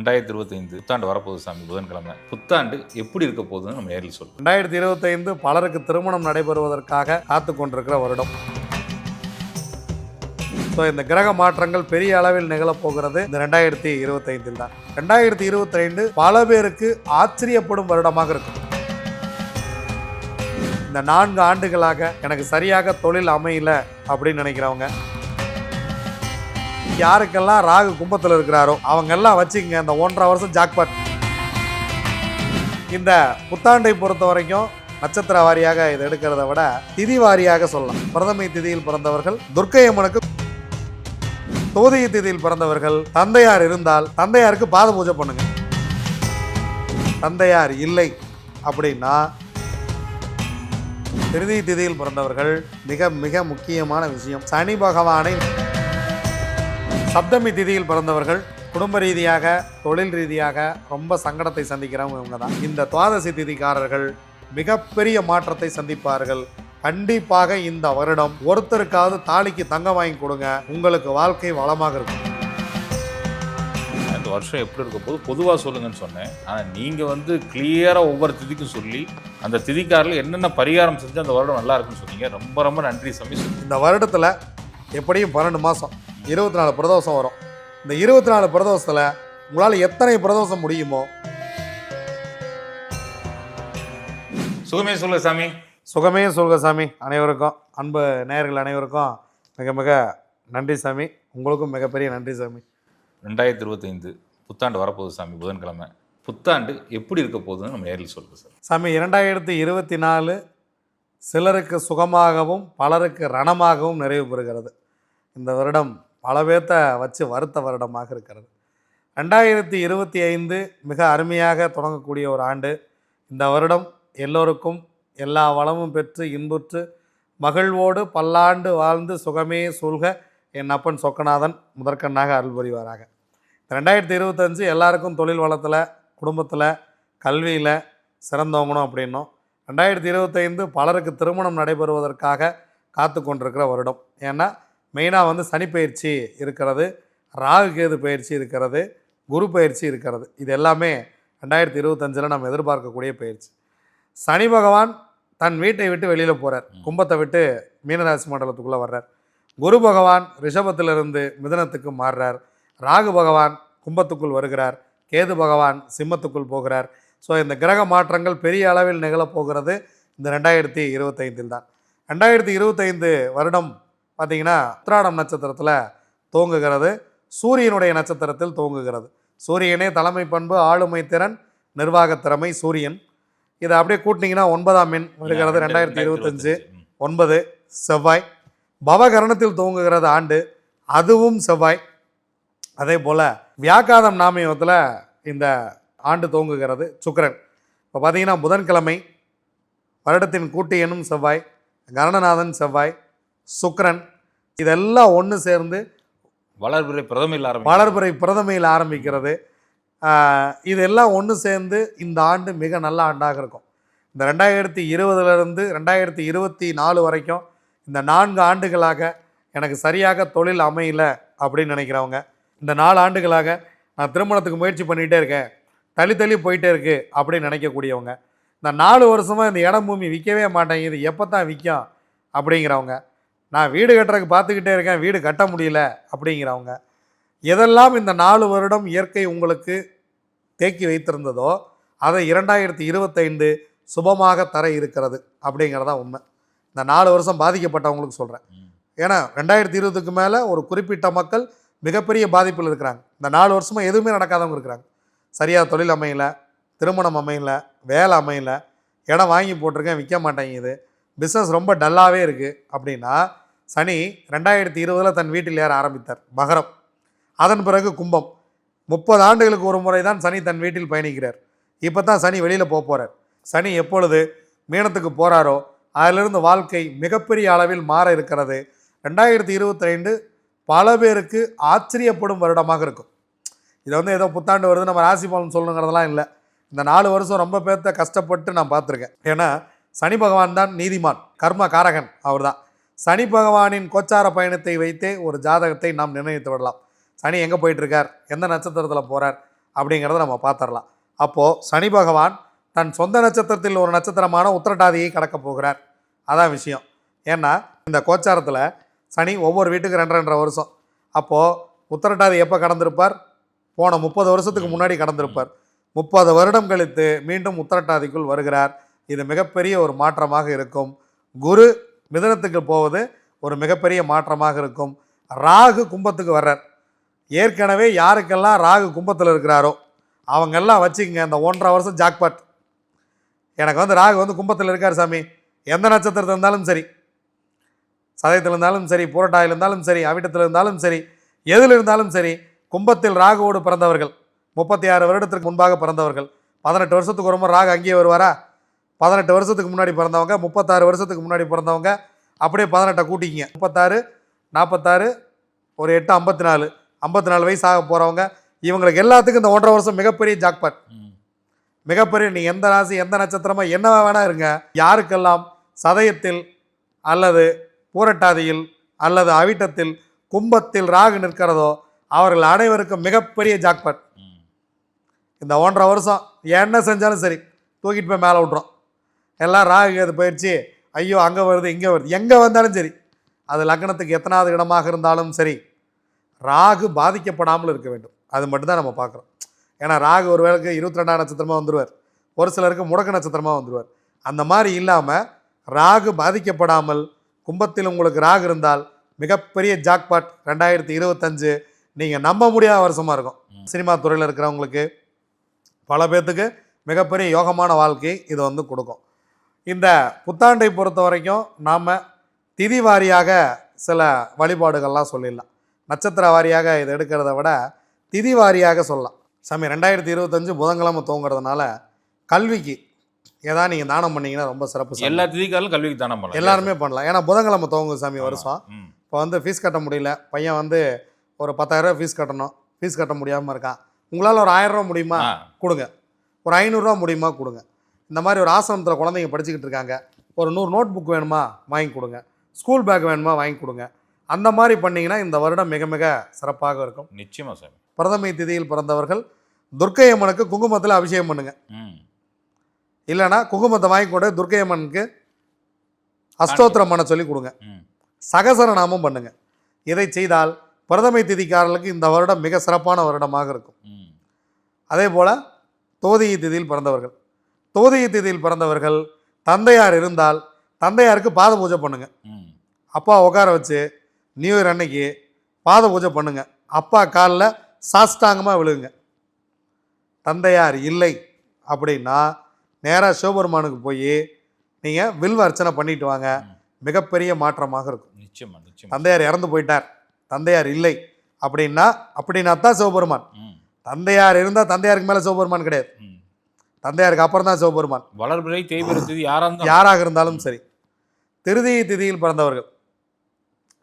ரெண்டாயிரத்தி இருபத்தைந்து புத்தாண்டு வரப்போகுது சாமி புதன்கிழமை. புத்தாண்டு எப்படி இருக்க போகுதுன்னு நம்ம நேரில் சொல்லுவோம் ரெண்டாயிரத்தி இருபத்தைந்து பலருக்கு திருமணம் நடைபெறுவதற்காக காத்து கொண்டிருக்கிற வருடம். ஸோ இந்த கிரக மாற்றங்கள் பெரிய அளவில் நிகழப்போகிறது இந்த ரெண்டாயிரத்தி இருபத்தைந்தில் தான். ரெண்டாயிரத்தி இருபத்தைந்து பல பேருக்கு ஆச்சரியப்படும் வருடமாக இருக்கும். இந்த நான்கு ஆண்டுகளாக எனக்கு சரியாக தொழில் அமையல அப்படின்னு நினைக்கிறவங்க யாருக்கெல்லாம் ராகு கும்பத்தில் இருக்கிறாரோ அவங்க எல்லாம் வச்சுக்கங்க இந்த ஒன்றரை வருஷம் ஜாக்பாட். இந்த புத்தாண்டை பொறுத்த வரைக்கும் நட்சத்திர வாரியாக இதை எடுக்கிறத விட திதி வாரியாக சொல்லலாம். பிரதமை திதியில் பிறந்தவர்கள் துர்க்கை அம்மனுக்கு தோதிய திதியில் பிறந்தவர்கள் தந்தையார் இருந்தால் தந்தையாருக்கு பாத பூஜை பண்ணுங்க. தந்தையார் இல்லை அப்படின்னா திருதி திதியில் பிறந்தவர்கள் மிக மிக முக்கியமான விஷயம். சனி பகவானை சப்தமி திதியில் பிறந்தவர்கள் குடும்ப ரீதியாக தொழில் ரீதியாக ரொம்ப சங்கடத்தை சந்திக்கிறவங்க இவங்க தான் இந்த துவாதசி திதிக்காரர்கள் மிகப்பெரிய மாற்றத்தை சந்திப்பார்கள். கண்டிப்பாக இந்த வருடம் ஒருத்தருக்காவது தாலிக்கு தங்கம் வாங்கி கொடுங்க. உங்களுக்கு வாழ்க்கை வளமாக இருக்கும். இந்த வருஷம் எப்படி இருக்க போகுது பொதுவாக சொல்லுங்கன்னு சொன்னேன். ஆனால் நீங்கள் வந்து கிளியராக ஒவ்வொரு திதிக்கும் சொல்லி அந்த திதிக்காரில் என்னென்ன பரிகாரம் செஞ்சு அந்த வருடம் நல்லா இருக்குன்னு சொன்னீங்க. ரொம்ப ரொம்ப நன்றி சாமி இந்த வருடத்தில் எப்படியும் பன்னெண்டு மாதம் இருபத்தி நாலு பிரதோஷம் வரும். இந்த இருபத்தி நாலு பிரதோஷத்தில் உங்களால் எத்தனை பிரதோஷம் முடியுமோ? சுகமே சொல்லு சாமி. சுகமே சொல்க சாமி. அனைவருக்கும் அன்பு நேயர்கள் அனைவருக்கும் மிக மிக நன்றி சாமி. உங்களுக்கும் மிகப்பெரிய நன்றி சாமி. ரெண்டாயிரத்தி இருபத்தைந்து புத்தாண்டு வரப்போகுது சாமி புதன்கிழமை. புத்தாண்டு எப்படி இருக்க போகுதுன்னு நம்ம நேரில் சொல்லுங்க சார். சாமி இரண்டாயிரத்தி இருபத்தி நாலு சிலருக்கு சுகமாகவும் பலருக்கு ரணமாகவும் நிறைவு பெறுகிறது. இந்த வருடம் பல பேர்த்த வச்சு வருத்த வருடமாக இருக்கிறது. ரெண்டாயிரத்தி இருபத்தி ஐந்து மிக அருமையாக தொடங்கக்கூடிய ஒரு ஆண்டு. இந்த வருடம் எல்லோருக்கும் எல்லா வளமும் பெற்று இன்புற்று மகிழ்வோடு பல்லாண்டு வாழ்ந்து சுகமே சூழ்க என் அப்பன் சொக்கநாதன் முதற்கண்ணாக அருள் புரிவாராக. ரெண்டாயிரத்தி இருபத்தஞ்சு எல்லாருக்கும் தொழில் வளத்தில் குடும்பத்தில் கல்வியில் சிறந்தவங்கணும் அப்படின்னும். ரெண்டாயிரத்தி இருபத்தைந்து பலருக்கு திருமணம் நடைபெறுவதற்காக காத்து கொண்டிருக்கிற வருடம். ஏன்னா மெயினாக வந்து சனி பயிற்சி இருக்கிறது ராகு கேது பயிற்சி இருக்கிறது குரு பயிற்சி இருக்கிறது. இது எல்லாமே ரெண்டாயிரத்தி இருபத்தஞ்சில் நம்ம எதிர்பார்க்கக்கூடிய பயிற்சி. சனி பகவான் தன் வீட்டை விட்டு வெளியில் போகிறார் கும்பத்தை விட்டு மீனராசி மண்டலத்துக்குள்ளே வர்றார். குரு பகவான் ரிஷபத்திலிருந்து மிதனத்துக்கு மாறுறார். ராகு பகவான் கும்பத்துக்குள் வருகிறார். கேது பகவான் சிம்மத்துக்குள் போகிறார். ஸோ இந்த கிரக மாற்றங்கள் பெரிய அளவில் நிகழப்போகிறது இந்த ரெண்டாயிரத்தி இருபத்தைந்தில் தான். ரெண்டாயிரத்தி இருபத்தைந்து வருடம் பார்த்திங்கன்னா உத்திராடம் நட்சத்திரத்தில் துவங்குகிறது சூரியனுடைய நட்சத்திரத்தில் துவங்குகிறது சூரியனே தலைமை பண்பு ஆளுமை திறன் நிர்வாகத் திறமை சூரியன். இதை அப்படியே கூட்டினீங்கன்னா ஒன்பதாம் எண் வருகிறது ரெண்டாயிரத்தி இருபத்தஞ்சு. ஒன்பது செவ்வாய். பவகரணத்தில் துவங்குகிறது ஆண்டு அதுவும் செவ்வாய். அதே போல் வியாக்காதம் நாமயத்தில் இந்த ஆண்டு துவங்குகிறது சுக்கிரன். இப்போ பார்த்தீங்கன்னா புதன்கிழமை வருடத்தின் கூட்டு எண்ணும் செவ்வாய் கரணநாதன் செவ்வாய் சுக்கிரன் இதெல்லாம் ஒன்று சேர்ந்து வளர்பிறை பிரதம இல்ல ஆரம்பி வளர்பிறை பிரதமையில் ஆரம்பிக்கிறது. இதெல்லாம் ஒன்று சேர்ந்து இந்த ஆண்டு மிக நல்ல ஆண்டாக இருக்கும். இந்த ரெண்டாயிரத்தி இருபதுலேருந்து ரெண்டாயிரத்தி இருபத்தி நாலு வரைக்கும் இந்த நான்கு ஆண்டுகளாக எனக்கு சரியாக தொழில் அமையல அப்படின்னு நினைக்கிறவங்க இந்த நாலு ஆண்டுகளாக நான் திருமணத்துக்கு முயற்சி பண்ணிகிட்டே இருக்கேன் தள்ளி தள்ளி போயிட்டே இருக்கு அப்படின்னு நினைக்கக்கூடியவங்க இந்த நாலு வருஷமாக இந்த இடம் பூமி விற்கவே மாட்டேங்குது எப்போ தான் விற்கும் அப்படிங்கிறவங்க நான் வீடு கட்டுறதுக்கு பார்த்துக்கிட்டே இருக்கேன் வீடு கட்ட முடியல அப்படிங்கிறவங்க. எதெல்லாம் இந்த நாலு வருடம் இயற்கை உங்களுக்கு தேக்கி வைத்திருந்ததோ அதை இரண்டாயிரத்தி இருபத்தைந்து சுபமாக தர இருக்கிறது அப்படிங்கிறதா உண்மை. இந்த நாலு வருஷம் பாதிக்கப்பட்டவங்களுக்கு சொல்கிறேன். ஏன்னா ரெண்டாயிரத்தி இருபதுக்கு மேலே ஒரு குறிப்பிட்ட மக்கள் மிகப்பெரிய பாதிப்பில் இருக்கிறாங்க. இந்த நாலு வருஷமாக எதுவுமே நடக்காதவங்க இருக்கிறாங்க. சரியாக தொழில் அமையல திருமணம் அமையல வேலை அமையல இடம் வாங்கி போட்டிருக்கேன் விற்க மாட்டேங்குது பிஸ்னஸ் ரொம்ப டல்லாகவே இருக்குது அப்படின்னா சனி ரெண்டாயிரத்தி இருபதில் தன் வீட்டில் ஏற ஆரம்பித்தார். மகரம். அதன் பிறகு கும்பம். முப்பது ஆண்டுகளுக்கு ஒரு முறை தான் சனி தன் வீட்டில் பயணிக்கிறார். இப்போ தான் சனி வெளியில் போக போகிறார் சனி எப்பொழுது மீனத்துக்கு போகிறாரோ அதிலிருந்து வாழ்க்கை மிகப்பெரிய அளவில் மாற இருக்கிறது. ரெண்டாயிரத்தி இருபத்தி பல பேருக்கு ஆச்சரியப்படும் வருடமாக இருக்கும். இது வந்து ஏதோ புத்தாண்டு வருது நம்ம ராசி பலன் சொல்லணுங்கிறதெல்லாம் இல்லை. இந்த நாலு வருஷம் ரொம்ப பேர்த்த கஷ்டப்பட்டு நான் பார்த்துருக்கேன். ஏன்னா சனி பகவான் தான் நீதிமான் கர்ம காரகன் அவர்தான். சனி பகவானின் கோச்சார பயணத்தை வைத்தே ஒரு ஜாதகத்தை நாம் நிர்ணயித்து விடலாம். சனி எங்கே போயிட்டுருக்கார்? எந்த நட்சத்திரத்தில் போகிறார் அப்படிங்கிறத நம்ம பார்த்துடலாம். அப்போது சனி பகவான் தன் சொந்த நட்சத்திரத்தில் ஒரு நட்சத்திரமான உத்திரட்டாதியை கடக்கப் போகிறார். அதான் விஷயம். ஏன்னா இந்த கோச்சாரத்தில் சனி ஒவ்வொரு வீட்டுக்கு ரெண்டு ரெண்டரை வருஷம். அப்போது உத்திரட்டாதி எப்போ கடந்திருப்பார்? போன முப்பது வருஷத்துக்கு முன்னாடி கடந்திருப்பார். முப்பது வருடம் கழித்து மீண்டும் உத்திரட்டாதிக்குள் வருகிறார். இது மிகப்பெரிய ஒரு மாற்றமாக இருக்கும். குரு மிதனத்துக்கு போவது ஒரு மிகப்பெரிய மாற்றமாக இருக்கும். ராகு கும்பத்துக்கு வர்றார். ஏற்கனவே யாருக்கெல்லாம் ராகு கும்பத்தில் இருக்கிறாரோ அவங்கெல்லாம் வச்சுக்கங்க இந்த ஒன்றரை வருஷம் ஜாக்பாட். எனக்கு வந்து ராகு வந்து கும்பத்தில் இருக்கார் சாமி. எந்த நட்சத்திரத்தில் இருந்தாலும் சரி சதயத்தில் இருந்தாலும் சரி புரட்டாயில் இருந்தாலும் சரி அவிட்டத்தில் இருந்தாலும் சரி எதில் இருந்தாலும் சரி கும்பத்தில் ராகுவோடு பிறந்தவர்கள் முப்பத்தி ஆறு வருடத்திற்கு முன்பாக பிறந்தவர்கள் பதினெட்டு வருஷத்துக்கு ஒரு முறை ராகு அங்கேயே வருவாரா? பதினெட்டு வருஷத்துக்கு முன்னாடி பிறந்தவங்க முப்பத்தாறு வருஷத்துக்கு முன்னாடி பிறந்தவங்க அப்படியே பதினெட்டை கூட்டிக்கிங்க. முப்பத்தாறு நாற்பத்தாறு ஒரு எட்டு ஐம்பத்தி நாலு ஐம்பத்தி நாலு வயசு ஆக போகிறவங்க இவங்களுக்கு எல்லாத்துக்கும் இந்த ஒன்றரை வருஷம் மிகப்பெரிய ஜாக்பாட். மிகப்பெரிய நீ எந்த ராசி எந்த நட்சத்திரமா என்ன வேணா இருங்க. யாருக்கெல்லாம் சதயத்தில் அல்லது பூரட்டாதியில் அல்லது அவிட்டத்தில் கும்பத்தில் ராகு நிற்கிறதோ அவர்கள் அனைவருக்கும் மிகப்பெரிய ஜாக்பாட். இந்த ஒன்றரை வருஷம் என்ன செஞ்சாலும் சரி தூக்கிட்டு போய் மேலே விட்றோம் எல்லாம் ராகு அது போயிடுச்சு ஐயோ அங்கே வருது இங்கே வருது. எங்கே வந்தாலும் சரி. அது லக்னத்துக்கு எத்தனாவது இடமாக இருந்தாலும் சரி ராகு பாதிக்கப்படாமல் இருக்க வேண்டும். அது மட்டும்தான் நம்ம பார்க்குறோம். ஏன்னா ராகு ஒரு வேளைக்கு இருபத்தி ரெண்டாம் நட்சத்திரமாக வந்துடுவார் ஒரு சிலருக்கு முடக்க நட்சத்திரமாக வந்துடுவார் அந்த மாதிரி இல்லாமல் ராகு பாதிக்கப்படாமல் கும்பத்தில் உங்களுக்கு ராகு இருந்தால் மிகப்பெரிய ஜாக்பாட் ரெண்டாயிரத்தி இருபத்தஞ்சு நீங்கள் நம்ப முடியாத வருஷமாக இருக்கும். சினிமா துறையில் இருக்கிறவங்களுக்கு பல பேர்த்துக்கு மிகப்பெரிய யோகமான வாழ்க்கை இது வந்து கொடுக்கும். இந்த புத்தாண்டை பொறுத்த வரைக்கும் நாம் திதி வாரியாக சில வழிபாடுகள்லாம் சொல்லிடலாம். நட்சத்திர வாரியாக இதை எடுக்கிறத விட திதி வாரியாக சொல்லலாம். சாமி ரெண்டாயிரத்தி இருபத்தஞ்சு புதன்கிழமை துவங்குறதுனால கல்விக்கு ஏதாவது நீங்கள் தானம் பண்ணீங்கன்னா ரொம்ப சிறப்பு. எல்லா திதிக்காலும் கல்விக்கு தானம் பண்ணலாம். எல்லாருமே பண்ணலாம். ஏன்னா புதன்கிழமை துவங்கும் சாமி. வருஷம். இப்போ வந்து ஃபீஸ் கட்ட முடியல. பையன் வந்து ஒரு பத்தாயிரரூவா ஃபீஸ் கட்டணும். ஃபீஸ் கட்ட முடியாமல் இருக்கான். உங்களால் ஒரு ஆயிரம் ரூபா முடியுமா. கொடுங்க. ஒரு ஐநூறுரூவா முடியுமா? கொடுங்க. இந்த மாதிரி ஒரு ஆசிரமத்தில் குழந்தைங்க படிச்சுக்கிட்டு இருக்காங்க. ஒரு நூறு நோட் புக் வேணுமா? வாங்கி கொடுங்க. ஸ்கூல் பேக் வேணுமா? வாங்கி கொடுங்க. அந்த மாதிரி பண்ணிங்கன்னா இந்த வருடம் மிக மிக சிறப்பாக இருக்கும். நிச்சயமா சாமி. பிரதமை திதியில் பிறந்தவர்கள் துர்க்கை அம்மனுக்கு குங்குமத்தில் அபிஷேகம் பண்ணுங்க. ம். இல்லைன்னா குங்குமத்தை வாங்கி கொண்டு துர்க்கை அம்மனுக்கு அஷ்டோத்திரம் பண்ண சொல்லி கொடுங்க. சகசரநாமம் பண்ணுங்க. இதை செய்தால் பிரதமை திதிக்காரர்களுக்கு இந்த வருடம் மிக சிறப்பான வருடமாக இருக்கும். அதே போல் தோதியை திதியில் பிறந்தவர்கள் தோதியை திதியில் பிறந்தவர்கள் தந்தையார் இருந்தால் தந்தையாருக்கு பாத பூஜை பண்ணுங்க. அப்பா உட்கார வச்சு நியூ இயர் அன்னைக்கு பாத பூஜை பண்ணுங்க. அப்பா காலில் சாஷ்டாங்கமாக விழுகுங்க. தந்தையார் இல்லை அப்படின்னா நேராக சிவபெருமானுக்கு போய் நீங்கள் வில்வ அர்ச்சனை பண்ணிட்டு வாங்க. மிகப்பெரிய மாற்றமாக இருக்கும். நிச்சயமா நிச்சயமா. தந்தையார் இறந்து போயிட்டார். தந்தையார் இல்லை அப்படின்னா அப்படின்னா தான் சிவபெருமான். தந்தையார் இருந்தால் தந்தையாருக்கு மேலே சிவபெருமான் கிடையாது. தந்தையாருக்கு அப்புறம் தான் சிவபெருமான். வளர்பிறை தேய்பிறை திதி யாரா இருந்தாலும் யாராக இருந்தாலும் சரி. திருதியை திதியில் பிறந்தவர்கள்.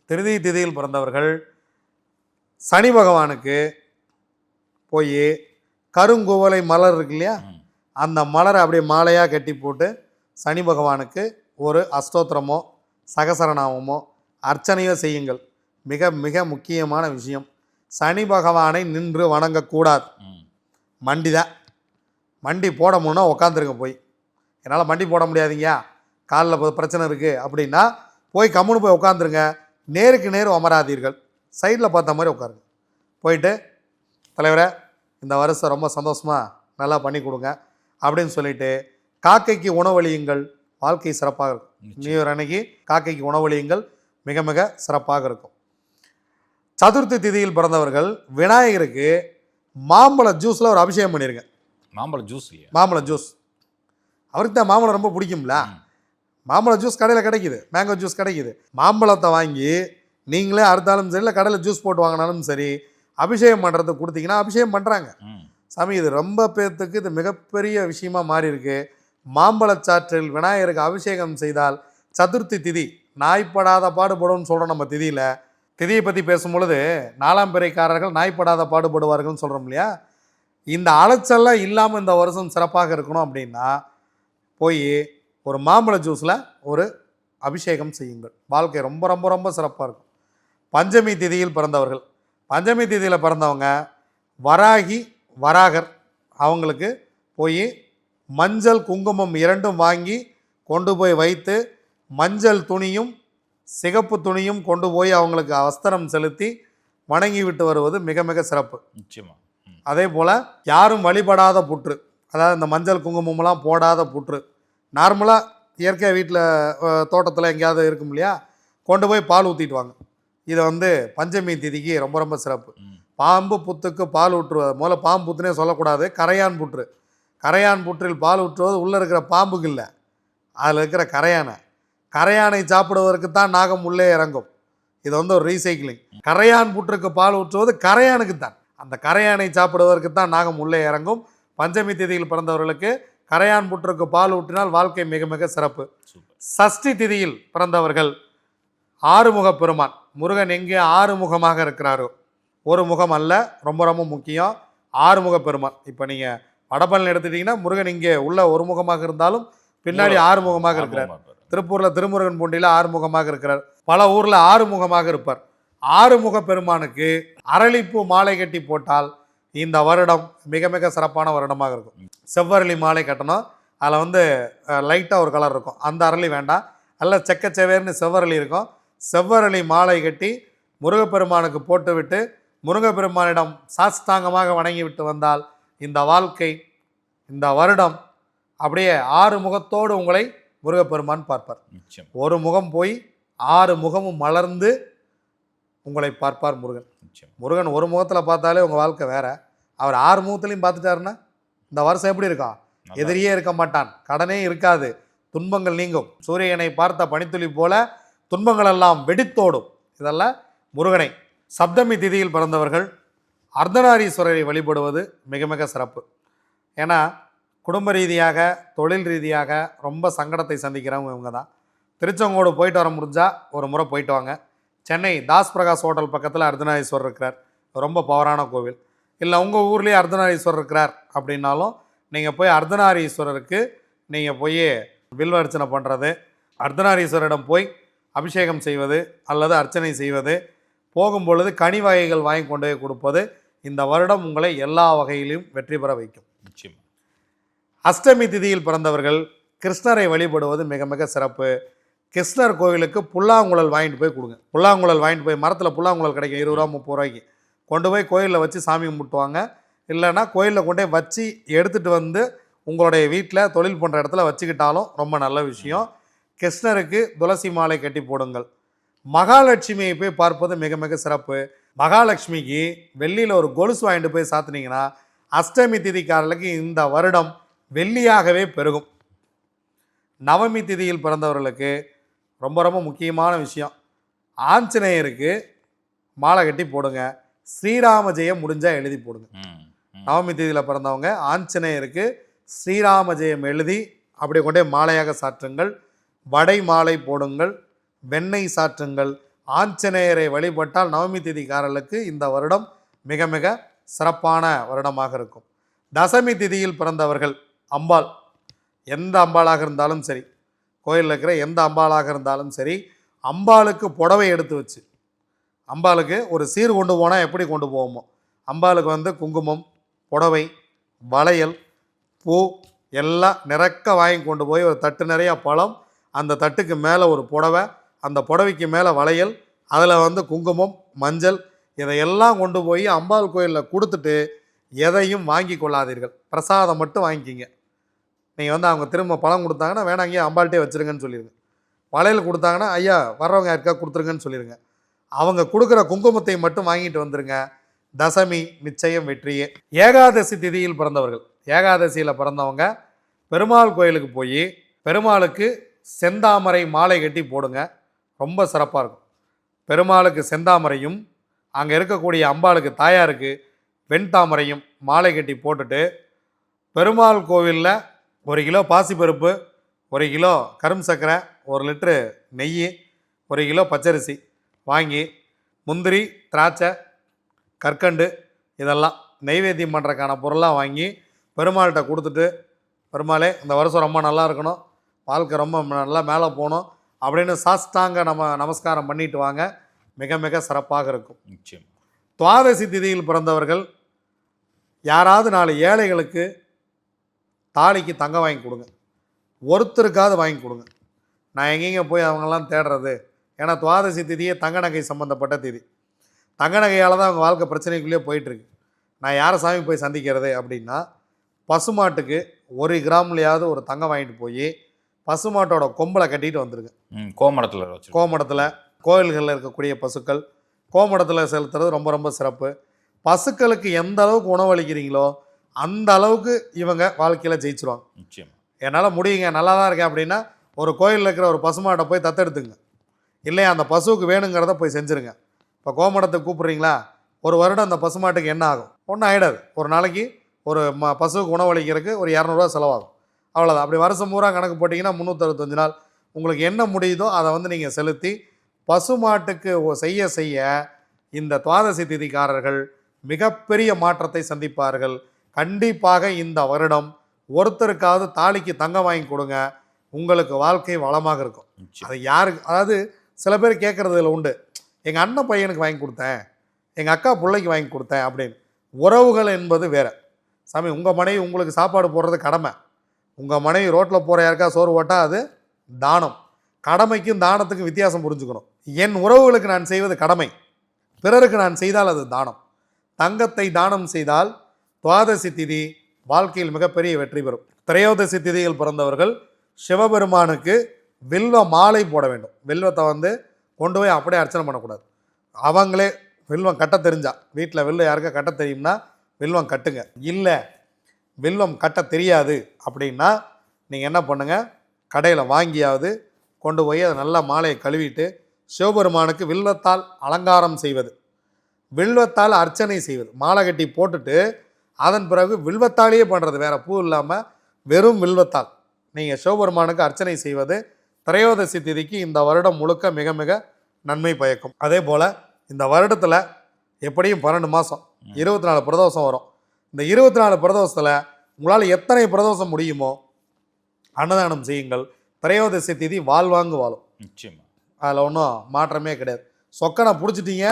திருதியை திதியில் பிறந்தவர்கள் சனி பகவானுக்கு போய் கருங்குவலை மலர் இருக்கு இல்லையா. அந்த மலரை அப்படியே மாலையாக கட்டி போட்டு சனி பகவானுக்கு ஒரு அஷ்டோத்திரமோ சகசரநாமமோ அர்ச்சனையோ செய்யுங்கள். மிக மிக முக்கியமான விஷயம். சனி பகவானை நின்று வணங்கக்கூடாது. ம். மண்டி போட முடியும்னா உட்காந்துருங்க போய். என்னால் மண்டி போட முடியாதீங்க. காலில் பிரச்சனை இருக்குது அப்படின்னா போய் கம்முன்னு போய் உட்காந்துருங்க நேருக்கு நேர் அமராதீர்கள். சைடில் பார்த்த மாதிரி உட்காருங்க போயிட்டு தலைவரே இந்த வருஷம் ரொம்ப சந்தோஷமாக நல்லா பண்ணி கொடுங்க அப்படின்னு சொல்லிட்டு காக்கைக்கு உணவளியுங்கள். வாழ்க்கை சிறப்பாக இருக்கும். நியூ இயர் அன்னைக்கு காக்கைக்கு உணவளியுங்கள். மிக மிக சிறப்பாக இருக்கும். சதுர்த்தி திதியில் பிறந்தவர்கள் விநாயகருக்கு மாம்பழ ஜூஸில் ஒரு அபிஷேகம் பண்ணிருங்க. மாம்பழ ஜூஸ் இல்லையா? மாம்பழ ஜூஸ் அவருக்கு தான் மாம்பழம் ரொம்ப பிடிக்கும்ல? ம். மாம்பழ ஜூஸ் கடையில் கிடைக்குது. மேங்கோ ஜூஸ் கிடைக்குது. மாம்பழத்தை வாங்கி நீங்களே அறுத்தாலும் சரி இல்லை கடையில் ஜூஸ் போட்டு வாங்கினாலும் சரி அபிஷேகம் பண்ணுறதுக்கு கொடுத்தீங்கன்னா அபிஷேகம் பண்ணுறாங்க. சாமி இது ரொம்ப பேர்த்துக்கு இது மிகப்பெரிய விஷயமா மாறி இருக்கு மாம்பழச்சாற்றில் விநாயகருக்கு அபிஷேகம் செய்தால் சதுர்த்தி திதி. நாய்ப்படாத பாடுபடும்னு சொல்கிறோம் நம்ம திதியில். திதியை பற்றி பேசும் பொழுது நாலாம் பிறைக்காரர்கள் நாய்ப்படாத பாடுபடுவார்கள்னு சொல்கிறோம் இல்லையா? இந்த அலைச்சல்லாம் இல்லாமல் இந்த வருஷம் சிறப்பாக இருக்கணும் அப்படின்னா போய் ஒரு மாம்பழ ஜூஸில் ஒரு அபிஷேகம் செய்யுங்கள். வாழ்க்கை ரொம்ப ரொம்ப ரொம்ப சிறப்பாக இருக்கும். பஞ்சமி திதியில் பிறந்தவர்கள். பஞ்சமி திதியில் பிறந்தவங்க வராகி வராகர் அவங்களுக்கு போய் மஞ்சள் குங்குமம் இரண்டும் வாங்கி கொண்டு போய் வைத்து மஞ்சள் துணியும் சிகப்பு துணியும் கொண்டு போய் அவங்களுக்கு வஸ்திரம் செலுத்தி வணங்கி விட்டு வருவது மிக மிக சிறப்பு. நிச்சயமாக அதே போல் யாரும் வழிபடாத புற்று அதாவது இந்த மஞ்சள் குங்குமம்லாம் போடாத புற்று நார்மலாக இயற்கை வீட்டில் தோட்டத்தில் எங்கேயாவது இருக்கும் இல்லையா கொண்டு போய் பால் ஊற்றிட்டு வாங்க. இதை வந்து பஞ்சமி திதிக்கு ரொம்ப ரொம்ப சிறப்பு. பாம்பு புத்துக்கு பால் ஊற்றுவது முதல்ல பாம்பு புத்துனே சொல்லக்கூடாது கரையான் புற்று. கரையான் புற்றில் பால் ஊற்றுவது உள்ளே இருக்கிற பாம்புக்கு இல்லை அதில் இருக்கிற கரையானை. கரையானை சாப்பிடுவதற்கு தான் நாகம் உள்ளே இறங்கும். இது வந்து ஒரு ரீசைக்கிளிங் கரையான் புற்றுக்கு பால் ஊற்றுவது கரையானுக்கு தான். அந்த கரையானை சாப்பிடுவதற்கு தான் நாகம் உள்ளே இறங்கும். பஞ்சமி திதியில் பிறந்தவர்களுக்கு கரையான் புற்றுக்கு பால் ஊற்றினால் வாழ்க்கை மிக மிக சிறப்பு. சஷ்டி திதியில் பிறந்தவர்கள் ஆறுமுக பெருமான். முருகன் எங்கே ஆறுமுகமாக இருக்கிறாரோ. ஒரு முகம் அல்ல ரொம்ப ரொம்ப முக்கியம். ஆறுமுக பெருமான். இப்போ நீங்கள் வடபழனி எடுத்துட்டீங்கன்னா முருகன் இங்கே உள்ள ஒரு முகமாக இருந்தாலும் பின்னாடி ஆறுமுகமாக இருக்கிறார். திருப்பூரில் திருமுருகன் பூண்டியில் ஆறுமுகமாக இருக்கிறார். பல ஊரில் ஆறுமுகமாக இருப்பார். ஆறுமுக பெருமானுக்கு அரளிப்பூ மாலை கட்டி போட்டால் இந்த வருடம் மிக மிக சிறப்பான வருடமாக இருக்கும். செவ்வரளி மாலை கட்டணும். அதில் வந்து லைட்டாக ஒரு கலர் இருக்கும். அந்த அரளி வேண்டாம். நல்ல செக்கச்செவேர்னு செவ்வரளி இருக்கும். செவ்வரளி மாலை கட்டி முருகப்பெருமானுக்கு போட்டுவிட்டு முருகப்பெருமானிடம் சாஸ்தாங்கமாக வணங்கி விட்டு வந்தால் இந்த வாழ்க்கை இந்த வருடம் அப்படியே ஆறு முகத்தோடு உங்களை முருகப்பெருமான் பார்ப்பார். ஒரு முகம் போய் ஆறு முகமும் மலர்ந்து உங்களை பார்ப்பார் முருகன். முருகன் ஒரு முகத்தில் பார்த்தாலே உங்கள் வாழ்க்கை வேற. அவர் ஆறு முகத்துலையும் பார்த்துட்டாருன்னா இந்த வருஷம் எப்படி இருக்கும் நல்லா எதிரியே இருக்க மாட்டான். கடனே இருக்காது. துன்பங்கள் நீங்கும். சூரியனை பார்த்த பனித்துளி போல துன்பங்கள் எல்லாம் வெடித்தோடும். இதெல்லாம் முருகனை சப்தமி திதியில் பிறந்தவர்கள் அர்த்தநாரீஸ்வரரை வழிபடுவது மிக மிக சிறப்பு. ஏன்னா குடும்ப ரீதியாக தொழில் ரீதியாக ரொம்ப சங்கடத்தை சந்திக்கிறவங்க இவங்க தான் திருச்செங்கோடு போயிட்டு வர முடிஞ்சால் ஒரு முறை போயிட்டு வாங்க. சென்னை தாஸ் பிரகாஷ் ஹோட்டல் பக்கத்தில் அர்த்தநாரீஸ்வரர் இருக்கிறார். ரொம்ப பவரான கோவில். இல்லை உங்கள் ஊர்லேயே அர்த்தநாரீஸ்வரர் இருக்கிறார் அப்படின்னாலும் நீங்கள் போய் அர்த்தநாரீஸ்வரருக்கு நீங்கள் போய் வில்வ அர்ச்சனை பண்ணுறது அர்த்தநாரீஸ்வரரிடம் போய் அபிஷேகம் செய்வது அல்லது அர்ச்சனை செய்வது போகும் பொழுது கனி வகைகள் வாங்கி கொண்டு போய் கொடுப்பது இந்த வருடம் உங்களை எல்லா வகையிலும் வெற்றி பெற வைக்கும். நிச்சயம். அஷ்டமி திதியில் பிறந்தவர்கள் கிருஷ்ணரை வழிபடுவது மிக மிக சிறப்பு. கிருஷ்ணர் கோவிலுக்கு புல்லாங்குழல் வாங்கிட்டு போய் கொடுங்க. புல்லாங்குழல் வாங்கிட்டு போய் மரத்தில் புல்லாங்குழல் கிடைக்கும் இருபது ரூபா முப்பது ரூபாய்க்கு. கொண்டு போய் கோயிலில் வச்சு சாமி கும்பிட்டுவாங்க. இல்லைன்னா கோயிலில் கொண்டு போய் வச்சு எடுத்துகிட்டு வந்து உங்களுடைய வீட்டில் தொழில் பண்ணுற இடத்துல வச்சுக்கிட்டாலும் ரொம்ப நல்ல விஷயம். கிருஷ்ணருக்கு துளசி மாலை கட்டி போடுங்கள். மகாலட்சுமியை போய் பார்ப்பது மிக மிக சிறப்பு. மகாலட்சுமிக்கு வெள்ளியில் ஒரு கொலுசு வாங்கிட்டு போய் சாத்தினீங்கன்னா அஷ்டமி திதிக்காரர்களுக்கு இந்த வருடம் வெள்ளியாகவே பெருகும். நவமி திதியில் பிறந்தவர்களுக்கு ரொம்ப ரொம்ப முக்கியமான விஷயம். ஆஞ்சநேயருக்கு மாலை கட்டி போடுங்க. ஸ்ரீராம ஜெயம் முடிஞ்சால் எழுதி போடுங்க. நவமி தேதியில் பிறந்தவங்க ஆஞ்சநேயருக்கு ஸ்ரீராம ஜெயம் எழுதி அப்படியே கொண்டே மாலையாக சாற்றுங்கள். வடை மாலை போடுங்கள். வெண்ணெய் சாற்றுங்கள். ஆஞ்சநேயரை வழிபட்டால் நவமி தேதிக்காரர்களுக்கு இந்த வருடம் மிக மிக சிறப்பான வருடமாக இருக்கும். தசமி திதியில் பிறந்தவர்கள் அம்பாள். எந்த அம்பாளாக இருந்தாலும் சரி. கோயிலில் இருக்கிற எந்த அம்பாளாக இருந்தாலும் சரி அம்பாளுக்கு புடவை எடுத்து வச்சு அம்பாளுக்கு ஒரு சீர் கொண்டு போனால் எப்படி கொண்டு போவோமோ? அம்பாளுக்கு வந்து குங்குமம் புடவை வளையல் பூ எல்லாம் நிறக்க வாங்கி கொண்டு போய் ஒரு தட்டு நிறையா பழம் அந்த தட்டுக்கு மேலே ஒரு புடவை அந்த புடவைக்கு மேலே வளையல் அதில் வந்து குங்குமம் மஞ்சள் இதையெல்லாம் கொண்டு போய் அம்பாள் கோயிலில் கொடுத்துட்டு எதையும் வாங்கி கொள்ளாதீர்கள். பிரசாதம் மட்டும் வாங்கிக்கிங்க. நீங்கள் வந்து அவங்க திரும்ப பழம் கொடுத்தாங்கன்னா வேணாங்க அம்பாள்கிட்டே வச்சுருங்கன்னு சொல்லிடுங்க வளையல் கொடுத்தாங்கன்னா ஐயா வர்றவங்க யாருக்கா கொடுத்துருங்கன்னு சொல்லிடுங்க அவங்க கொடுக்குற குங்குமத்தை மட்டும் வாங்கிட்டு வந்துருங்க. தசமி நிச்சயம் வெற்றியே. ஏகாதசி திதியில் பிறந்தவர்கள். ஏகாதசியில் பிறந்தவங்க பெருமாள் கோயிலுக்கு போய் பெருமாளுக்கு செந்தாமரை மாலை கட்டி போடுங்க. ரொம்ப சிறப்பாக இருக்கும். பெருமாளுக்கு செந்தாமரையும் அங்கே இருக்கக்கூடிய அம்பாளுக்கு தாயாருக்கு வெண்தாமரையும் மாலை கட்டி போட்டுட்டு பெருமாள் கோவிலில் ஒரு கிலோ பாசிப்பருப்பு ஒரு கிலோ கரும் சர்க்கரை ஒரு லிட்ரு நெய் ஒரு கிலோ பச்சரிசி வாங்கி முந்திரி திராட்சை கற்கண்டு இதெல்லாம் நெய்வேத்தியம் பண்ணுறக்கான பொருளாக வாங்கி பெருமாள்கிட்ட கொடுத்துட்டு பெருமாளே இந்த வருஷம் ரொம்ப நல்லா இருக்கணும். வாழ்க்கை ரொம்ப நல்லா மேலே போகணும். அப்படின்னு சாஸ்தாங்க நம்ம நமஸ்காரம் பண்ணிட்டு வாங்க. மிக மிக சிறப்பாக இருக்கும். நிச்சயம். துவாதசி திதியில் பிறந்தவர்கள் யாராவது நாலு ஏழைகளுக்கு தாலிக்கு தங்கம் வாங்கி கொடுங்க. ஒருத்தருக்காவது வாங்கி கொடுங்க. நான் எங்கெங்க போய் அவங்கெல்லாம் தேடுறது? ஏன்னா துவாதசி திதியே தங்க நகை சம்மந்தப்பட்ட திதி. தங்க நகையால் தான் அவங்க வாழ்க்கை பிரச்சனைக்குள்ளேயே போயிட்டுருக்கு. நான் யாரை சாமி போய் சந்திக்கிறது அப்படின்னா பசுமாட்டுக்கு ஒரு கிராம்லையாவது ஒரு தங்கம் வாங்கிட்டு போய் பசுமாட்டோட கொம்பலை கட்டிட்டு வந்துருங்க. கோமடத்தில் கோமடத்தில் கோயில்களில் இருக்கக்கூடிய பசுக்கள் கோமடத்தில் செலுத்துறது ரொம்ப ரொம்ப சிறப்பு. பசுக்களுக்கு எந்த அளவுக்கு உணவளிக்கிறீங்களோ அந்த அளவுக்கு இவங்க வாழ்க்கையில் ஜெயிச்சிருவாங்க. நிச்சயமா. என்னால் முடியுங்க நல்லா தான் இருக்கேன் அப்படின்னா ஒரு கோயிலில் இருக்கிற ஒரு பசுமாட்டை போய் தத்தெடுத்துங்க. இல்லையா அந்த பசுவுக்கு வேணுங்கிறத போய் செஞ்சுருங்க. இப்போ கோமடத்துக்கு கூப்பிட்றீங்களா? ஒரு வருடம் அந்த பசுமாட்டுக்கு என்ன ஆகும்? ஒன்றும் ஆகிடாது ஒரு நாளைக்கு ஒரு ம பசுவுக்கு உணவளிக்கிறதுக்கு ஒரு இரநூறுவா செலவாகும். அவ்வளோதான் அப்படி வருஷம் பூரா கணக்கு போட்டிங்கன்னா முந்நூற்றறுபத்தஞ்சு நாள் உங்களுக்கு என்ன முடியுதோ அதை வந்து நீங்கள் செலுத்தி பசுமாட்டுக்கு செய்ய செய்ய இந்த துவாதசி திதிக்காரர்கள் மிகப்பெரிய மாற்றத்தை சந்திப்பார்கள். கண்டிப்பாக இந்த வருடம் ஒருத்தருக்காவது தாலிக்கு தங்கம் வாங்கி கொடுங்க. உங்களுக்கு வாழ்க்கை வளமாக இருக்கும். அது யாருக்கு அதாவது சில பேர் கேட்குறதுல உண்டு. எங்கள் அண்ணன் பையனுக்கு வாங்கி கொடுத்தேன். எங்கள் அக்கா பிள்ளைக்கு வாங்கி கொடுத்தேன் அப்படின்னு. உறவுகள் என்பது வேற. சாமி உங்கள் மனைவி உங்களுக்கு சாப்பாடு போடுறது கடமை. உங்கள் மனைவி ரோட்டில் போகிற யாருக்கா சோறு போட்டால் அது தானம். கடமைக்கும் தானத்துக்கும் வித்தியாசம் புரிஞ்சுக்கணும். என் உறவுகளுக்கு நான் செய்வது கடமை. பிறருக்கு நான் செய்தால் அது தானம். தங்கத்தை தானம் செய்தால் துவாதசி திதி வாழ்க்கையில் மிகப்பெரிய வெற்றி பெறும். திரையோதசி திதியில் பிறந்தவர்கள் சிவபெருமானுக்கு வில்வ மாலை போட வேண்டும். வில்வத்தை வந்து கொண்டு போய் அப்படியே அர்ச்சனை பண்ணக்கூடாது. அவங்களே வில்வம் கட்ட தெரிஞ்சா வீட்டில் வில்வம் யாருக்கா கட்ட தெரியும்னா வில்வம் கட்டுங்க. இல்லை வில்வம் கட்ட தெரியாது அப்படின்னா நீங்கள் என்ன பண்ணுங்கள் கடையில் வாங்கியாவது கொண்டு போய் அதை நல்லா மாலையை கழுவிட்டு சிவபெருமானுக்கு வில்வத்தால் அலங்காரம் செய்வது. வில்வத்தால் அர்ச்சனை செய்வது. மாலை கட்டி போட்டுட்டு அதன் பிறகு வில்வத்தாலேயே பண்ணுறது வேறு பூ இல்லாமல் வெறும் வில்வத்தால். நீங்கள் சிவபெருமானுக்கு அர்ச்சனை செய்வது திரையோதசி திதிக்கு இந்த வருடம் முழுக்க மிக மிக நன்மை பயக்கும். அதே போல் இந்த வருடத்தில் எப்படியும் பன்னெண்டு மாதம் இருபத்தி நாலு பிரதோஷம் வரும். இந்த இருபத்தி நாலு பிரதோஷத்தில் உங்களால் எத்தனை பிரதோஷம் முடியுமோ அன்னதானம் செய்யுங்கள். திரையோதசி திதி வாழ்வாங்கு வாழும். நிச்சயமா. அதில் ஒன்றும் மாற்றமே கிடையாது. சொக்கனை பிடிச்சிட்டீங்க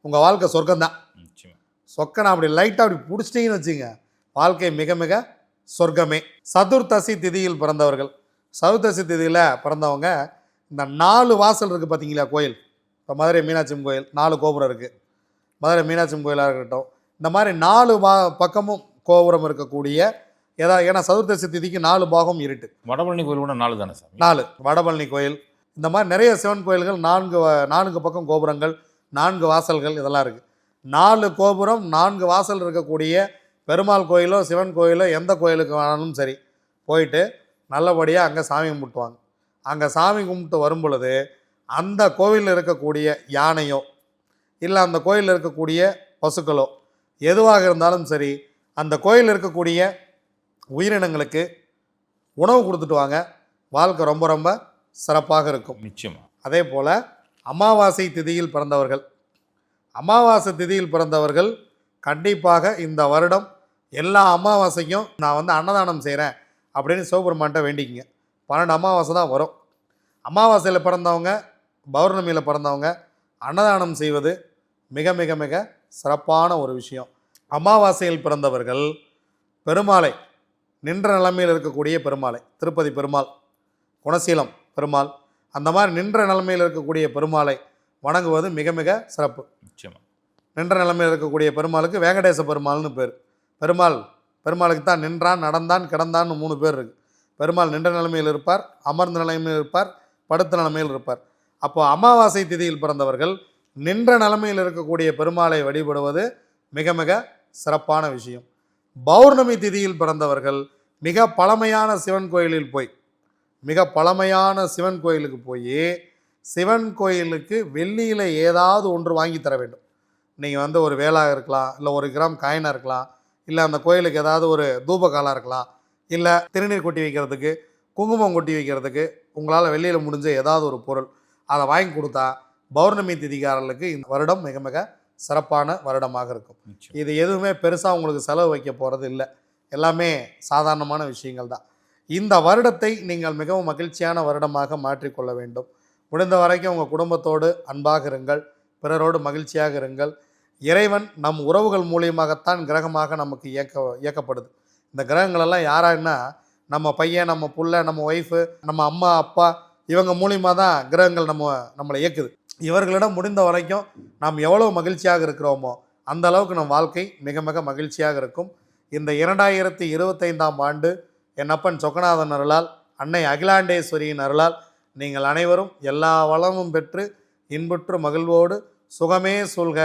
உங்கள் வாழ்க்கை சொர்க்கம்தான். நிச்சயமா. சொக்கனை அப்படி லைட்டாக அப்படி பிடிச்சிட்டிங்கன்னு வச்சுங்க வாழ்க்கை மிக மிக சொர்க்கமே. சதுர்த்தசி திதியில் பிறந்தவர்கள். சதுர்த்தசி திதியில் பிறந்தவங்க இந்த நாலு வாசல் இருக்குது பார்த்தீங்களா கோயில்? இப்போ மதுரை மீனாட்சி அம்மன் கோயில் நாலு கோபுரம் இருக்குது மதுரை மீனாட்சி கோயிலாக இருக்கட்டும். இந்த மாதிரி நாலு வா பக்கமும் கோபுரம் இருக்கக்கூடிய ஏதாவது ஏன்னா சதுர்த்தசி திதிக்கு நாலு பாகம் இருட்டு. வடபழனி கோயில் கூட நாலு தானே சாமி? நாலு. வடபழனி கோயில். இந்த மாதிரி நிறைய சிவன் கோயில்கள் நான்கு நான்கு பக்கம் கோபுரங்கள் நான்கு வாசல்கள் இதெல்லாம் இருக்குது நாலு கோபுரம் நான்கு வாசல் இருக்கக்கூடிய பெருமாள் கோயிலோ சிவன் கோயிலோ எந்த கோயிலுக்கு வேணாலும் சரி போயிட்டு நல்லபடியாக அங்கே சாமி கும்பிட்டுவாங்க. அங்கே சாமி கும்பிட்டு வரும் பொழுது அந்த கோவிலில் இருக்கக்கூடிய யானையோ இல்லை அந்த கோயிலில் இருக்கக்கூடிய பசுக்களோ எதுவாக இருந்தாலும் சரி அந்த கோயிலில் இருக்கக்கூடிய உயிரினங்களுக்கு உணவு கொடுத்துட்டு வாங்க. வாழ்க்கை ரொம்ப ரொம்ப சிறப்பாக இருக்கும். நிச்சயமா. அதே போல் அமாவாசை திதியில் பிறந்தவர்கள் அமாவாசை திதியில் பிறந்தவர்கள் கண்டிப்பாக இந்த வருடம் எல்லா அமாவாசைக்கும் நான் வந்து அன்னதானம் செய்கிறேன் அப்படின்னு சிவபெருமான்கிட்ட வேண்டிக்கிங்க. பன்னெண்டு அமாவாசை தான் வரும். அமாவாசையில் பிறந்தவங்க பௌர்ணமியில் பிறந்தவங்க அன்னதானம் செய்வது மிக மிக மிக சிறப்பான ஒரு விஷயம். அமாவாசையில் பிறந்தவர்கள் பெருமாளை நின்ற நிலைமையில் இருக்கக்கூடிய பெருமாளை திருப்பதி பெருமாள் குணசீலம் பெருமாள் அந்த மாதிரி நின்ற நிலைமையில் இருக்கக்கூடிய பெருமாளை வணங்குவது மிக மிக சிறப்பு. நிச்சயமா. நின்ற நிலைமையில் இருக்கக்கூடிய பெருமாளுக்கு வேங்கடேச பெருமாள்னு பேர். பெருமாள் பெருமாளுக்கு தான் நின்றான் நடந்தான் கிடந்தான்னு மூணு பேர் இருக்கு. பெருமாள் நின்ற நிலைமையில் இருப்பார் அமர்ந்த நிலைமையில் இருப்பார் படுத்த நிலைமையில் இருப்பார். அப்போ அமாவாசை திதியில் பிறந்தவர்கள் நின்ற நிலைமையில் இருக்கக்கூடிய பெருமாளை வழிபடுவது மிக மிக சிறப்பான விஷயம். பௌர்ணமி திதியில் பிறந்தவர்கள் மிக பழமையான சிவன் கோயிலில் போய் மிக பழமையான சிவன் கோயிலுக்கு போய் சிவன் கோயிலுக்கு வெள்ளியில் ஏதாவது ஒன்று வாங்கி தர வேண்டும். நீங்கள் வந்து ஒரு வேலாக இருக்கலாம் இல்லை ஒரு கிராம் காயினாக இருக்கலாம் இல்லை அந்த கோயிலுக்கு ஏதாவது ஒரு தூபகாலாக இருக்கலாம் இல்லை திருநீர் கொட்டி வைக்கிறதுக்கு குங்குமம் கொட்டி வைக்கிறதுக்கு உங்களால் வெளியில் முடிஞ்ச ஏதாவது ஒரு பொருள் அதை வாங்கி கொடுத்தா பௌர்ணமி திதிகாரர்களுக்கு இந்த வருடம் மிக மிக சிறப்பான வருடமாக இருக்கும். இது எதுவுமே பெருசாக உங்களுக்கு செலவு வைக்க போகிறது இல்லை. எல்லாமே சாதாரணமான விஷயங்கள் தான். இந்த வருடத்தை நீங்கள் மிகவும் மகிழ்ச்சியான வருடமாக மாற்றிக்கொள்ள வேண்டும். முடிந்த வரைக்கும் உங்கள் குடும்பத்தோடு அன்பாக இருங்கள் பிறரோடு மகிழ்ச்சியாக இருங்கள். இறைவன் நம் உறவுகள் மூலியமாகத்தான் கிரகமாக நமக்கு இயக்க இயக்கப்படுது. இந்த கிரகங்களெல்லாம் யாரான்னா நம்ம பையன் நம்ம புள்ள நம்ம ஒய்ஃபு நம்ம அம்மா அப்பா இவங்க மூலியமாக தான் கிரகங்கள் நம்ம நம்மளை இயக்குது. இவர்களிடம் முடிந்த வரைக்கும் நாம் எவ்வளோ மகிழ்ச்சியாக இருக்கிறோமோ அந்த அளவுக்கு நம் வாழ்க்கை மிக மிக மகிழ்ச்சியாக இருக்கும். இந்த இரண்டாயிரத்தி இருபத்தைந்தாம் ஆண்டு என் அப்பன் சொக்கநாதன் அருளால் அன்னை அகிலாண்டேஸ்வரியின் அருளால் நீங்கள் அனைவரும் எல்லா வளமும் பெற்று இன்புற்று மகிழ்வோடு சுகமே சொல்க.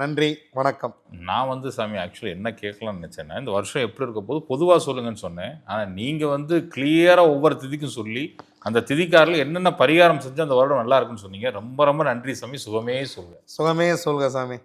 நன்றி வணக்கம். நான் வந்து சாமி ஆக்சுவலி என்ன கேட்கலாம்னு நினச்சேன்னா இந்த வருஷம் எப்படி இருக்க போது பொதுவாக சொல்லுங்கன்னு சொன்னேன். ஆனால் நீங்கள் வந்து கிளியராக ஒவ்வொரு திதிக்கும் சொல்லி அந்த திதிக்காரில் என்னென்ன பரிகாரம் செஞ்சு அந்த வருடம் நல்லா இருக்குன்னு சொன்னீங்க. ரொம்ப ரொம்ப நன்றி சாமி சுகமே சொல்லுங்க. சுகமே சொல்க சாமி.